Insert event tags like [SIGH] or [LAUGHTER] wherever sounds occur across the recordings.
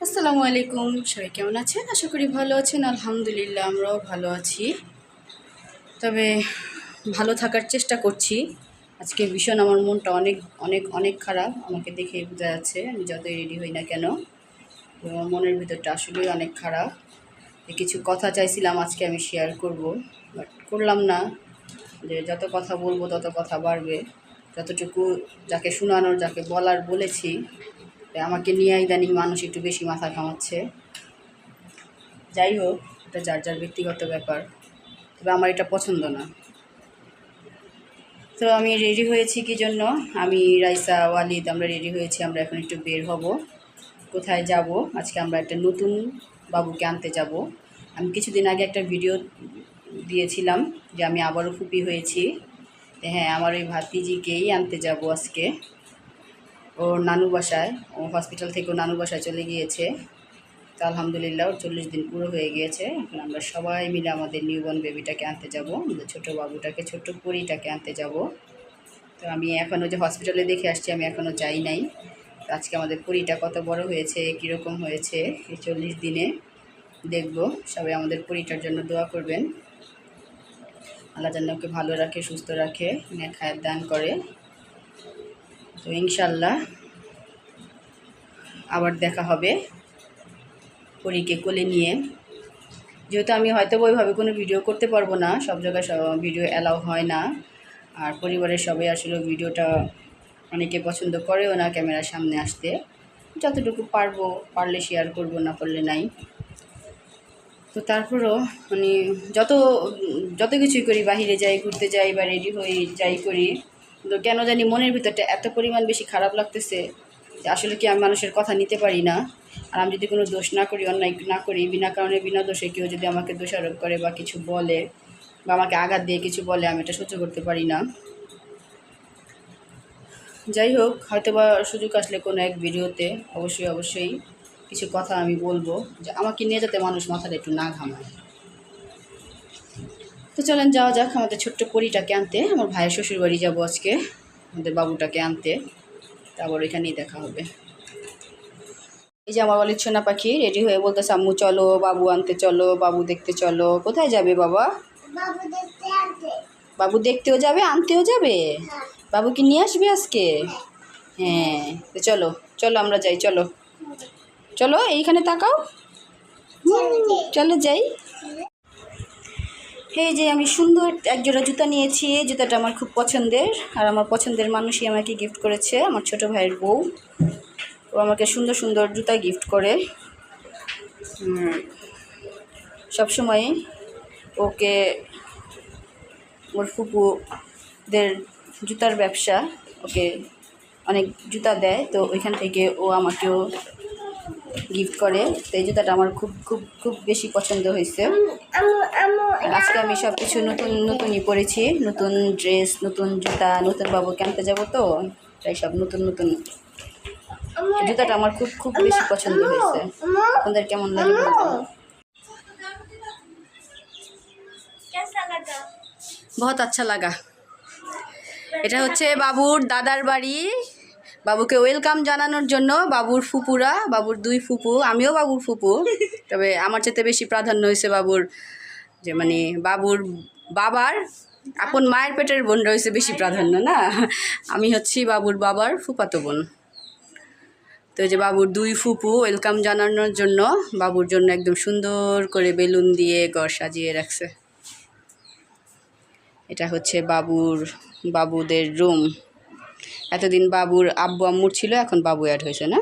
আসসালামু আলাইকুম। সবাই কেমন আছেন? আশা করি ভালো আছেন। আলহামদুলিল্লাহ, আমরাও ভালো আছি। তবে ভালো থাকার চেষ্টা করছি। আজকে ভীষণ আমার মনটা অনেক অনেক অনেক খারাপ। আমাকে দেখে বোঝা যাচ্ছে আমি যতই রেডি হই না কেন। আমার মনের ভিতরটা আসলেই অনেক খারাপ। কিছু কথা চাইছিলাম আজকে আমি শেয়ার করব। বাট করলাম না। যে যত কথা বলব তত কথা বাড়বে। যতটুকু যাকে শোনানোর, যাকে বলার বলেছি তাই আমাকে নিয়ে ইদানিং মানুষ একটু বেশি মাথা ঘামাচ্ছে। যাই হোক এটা যার যার ব্যক্তিগত ব্যাপার, তবে আমার এটা পছন্দ না। তো আমি রেডি হয়েছি কি জন্য? আমি রাইসা, ওয়ালিদ, আমরা রেডি হয়েছি, আমরা এখন একটু বের হব। কোথায় যাব? আজকে আমরা একটা নতুন বাবুকে আনতে যাব। আমি কিছুদিন আগে একটা ভিডিও দিয়েছিলাম যে আমি আবারও ফুপি হয়েছি। হ্যাঁ আমার ওই ভাতিজিকেই আনতে যাব আজকে। ওর নানু বাসায়, ও হসপিটাল থেকে ও নানু বাসায় চলে গিয়েছে। তো আলহামদুলিল্লাহ ওর চল্লিশ দিন পুরো হয়ে গিয়েছে। এখন আমরা সবাই মিলে আমাদের নিউবর্ন বেবিটাকে আনতে যাব। আমাদের ছোটো বাবুটাকে ছোট্ট পরিটাকে আনতে যাব। তো আমি এখনও যে হসপিটালে দেখে আসছি, আমি এখনও যাই নাই। আজকে আমাদের পরিটা কত বড় হয়েছে, কীরকম হয়েছে, এই চল্লিশ দিনে দেখব। সবাই আমাদের পরিটার জন্য দোয়া করবেন। আল্লাহ যেন ওকে ভালো রাখে, সুস্থ রাখে খায়ের দান করে। তো ইনশাল্লাহ আবার দেখা হবে পরীকে কোলে নিয়ে। যেহেতু আমি হয়তো ওইভাবে কোনো ভিডিও করতে পারব না, সব জায়গায় ভিডিও অ্যালাউ হয় না। আর পরিবারের সবাই আসলে ভিডিওটা অনেকে পছন্দ করেও না ক্যামেরার সামনে আসতে। যতটুকু পারব, পারলে শেয়ার করব, না পারলে নাই। তো তারপরও মানে যত যত কিছুই করি, বাহিরে যাই, ঘুরতে যাই বা রেডি হই যাই করি তো কেন জানি মনের ভিতরটা এত পরিমাণ বেশি খারাপ লাগতেছে যে আসলে কি আমি মানুষের কথা নিতে পারি না? আর আমি যদি কোনো দোষ না করি, অন্যায় না করি, বিনা কারণে, বিনা দোষে কেউ যদি আমাকে দোষারোপ করে বা কিছু বলে বা আমাকে আঘাত দিয়ে কিছু বলে, আমি এটা সহ্য করতে পারি না। যাই হোক হয়তো বা সুযোগ আসলে কোনো এক ভিডিওতে অবশ্যই অবশ্যই কিছু কথা আমি বলব যে আমাকে নিয়ে যাতে মানুষ মাথাটা একটু না ঘামায়। তো চলেন যাওয়া যাক আমাদের ছোট্ট পরিটাকে আনতে। আমার ভাইয়ের শ্বশুর বাড়ি যাব আজকে আমাদের বাবুটাকে আনতে। তারপর ওইখানেই দেখা হবে। এই যে আমার বলি সোনা পাখি রেডি হয়ে বলতে আম্মু চলো বাবু আনতে চলো বাবু দেখতে চলো। কোথায় যাবে বাবা? বাবু দেখতেও যাবে আনতেও যাবে? হ্যাঁ। বাবু কি নিয়ে আসবে আজকে? হ্যাঁ তো চলো চলো আমরা যাই চলো। চলো এইখানে তাকাও। চলো যাই। এই যে আমি সুন্দর এক জোড়া জুতা নিয়েছি, এই জুতাটা আমার খুব পছন্দের। আর আমার পছন্দের মানুষই আমাকে গিফট করেছে, আমার ছোট ভাইয়ের বউ। ও আমাকে সুন্দর সুন্দর জুতা গিফট করে। সবসময় ওকে ওর ফুপুদের জুতার ব্যবসা, ওকে অনেক জুতা দেয়। তো ওইখান থেকে ও আমাকেও গিফট করে তো এই জুতাটা আমার খুব খুব খুব বেশি পছন্দ হয়েছে। আজকে আমি সব কিছু নতুন নতুনই পরেছি। নতুন ড্রেস নতুন জুতা নতুন বাবু ক্যাম্পে যাব তো তাই সব নতুন নতুন। জুতাটা আমার খুব খুব বেশি পছন্দ হয়েছে। আপনাদের কেমন লাগে? বহুত আচ্ছা লাগা। এটা হচ্ছে বাবুর দাদার বাড়ি। বাবুকে ওয়েলকাম জানানোর জন্য বাবুর ফুপুরা, বাবুর দুই ফুপু, আমিও বাবুর ফুপু। তবে আমার চেয়ে বেশি প্রাধান্য হয়েছে বাবুর যে মানে বাবুর বাবার, আপন মায়ের পেটের বোন রয়েছে বেশি প্রাধান্য, না? আমি হচ্ছি বাবুর বাবার ফুপাতো বোন। তো যে বাবুর দুই ফুপু ওয়েলকাম জানানোর জন্য বাবুর জন্য একদম সুন্দর করে বেলুন দিয়ে ঘর সাজিয়ে রাখছে। এটা হচ্ছে বাবুর, বাবুদের রুম এতদিন বাবুর আব্বু আম্মুর ছিল, এখন বাবু অ্যাড হয়েছে না?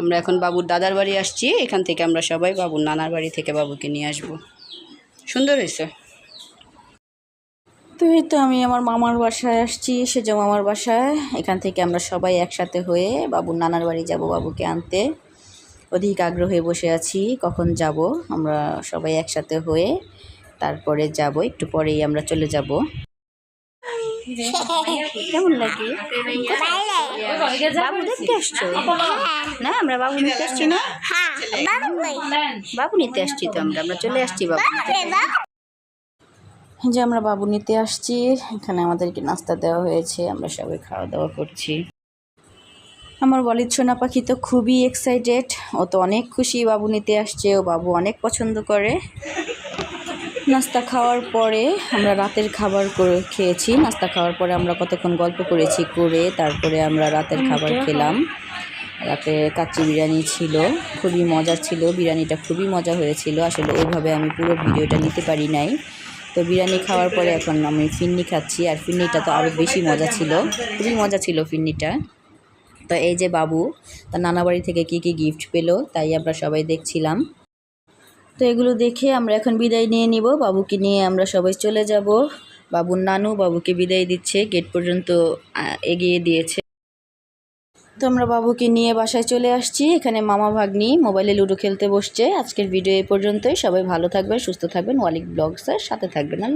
আমরা এখন বাবুর দাদার বাড়ি আসছি, এখান থেকে আমরা সবাই বাবুর নানার বাড়ি থেকে বাবুকে নিয়ে আসব। সুন্দর হয়েছে? তো এই তো আমি আমার মামার বাসায় আসছি, সেজ মামার বাসায়। এখান থেকে আমরা সবাই একসাথে হয়ে বাবুর নানার বাড়ি যাব বাবুকে আনতে। অধিক আগ্রহে বসে আছি, কখন যাব আমরা সবাই একসাথে হয়ে, তারপরে যাব, একটু পরেই আমরা চলে যাব। [LAUGHS] কেমন লাগে? বাবু দেখতে আসছো? না? আমরা বাবু নিতে আসছি না। বাবু নিতে আসছি তো আমরা আমরা চলে আসছি যে আমরা বাবু নিতে আসছি এখানে আমাদেরকে নাস্তা দেওয়া হয়েছে আমরা সবাই খাওয়া দাওয়া করছি। আমার বলির সোনা পাখি তো খুবই এক্সাইটেড ও তো অনেক খুশি বাবু নিতে আসছে ও বাবু অনেক পছন্দ করে। নাস্তা খাওয়ার পরে আমরা রাতের খাবার করে খেয়েছি। নাস্তা খাওয়ার পরে আমরা কতক্ষণ গল্প করেছি করে তারপরে আমরা রাতের খাবার খেলাম। রাতে কাচ্চি বিরিয়ানি ছিল খুবই মজা ছিল বিরিয়ানিটা খুবই মজা হয়েছিল। আসলে ওইভাবে আমি পুরো ভিডিওটা নিতে পারি নাই। তো বিরিয়ানি খাওয়ার পরে এখন আমি ফিন্নি খাচ্ছি আর ফিন্নিটা তো আরও বেশি মজা ছিল। খুবই মজা ছিল ফিন্নিটা। তো এই যে বাবু তার নানাবাড়ি থেকে কি কি গিফট পেল তাই আমরা সবাই দেখছিলাম। তো এগুলো দেখে আমরা এখন বিদায় নিয়ে নিব। বাবুকে নিয়ে আমরা সবাই চলে যাব। বাবুর নানু বাবুকে বিদায় দিচ্ছে। গেট পর্যন্ত এগিয়ে দিয়েছে। তো আমরা বাবুকে নিয়ে বাসায় চলে আসছি। এখানে মামা ভাগ্নি মোবাইলে লুডো খেলতে বসছে। আজকের ভিডিও এ পর্যন্তই। সবাই ভালো থাকবেন, সুস্থ থাকবেন। ওয়ালিক ব্লগসের সাথে থাকবেন।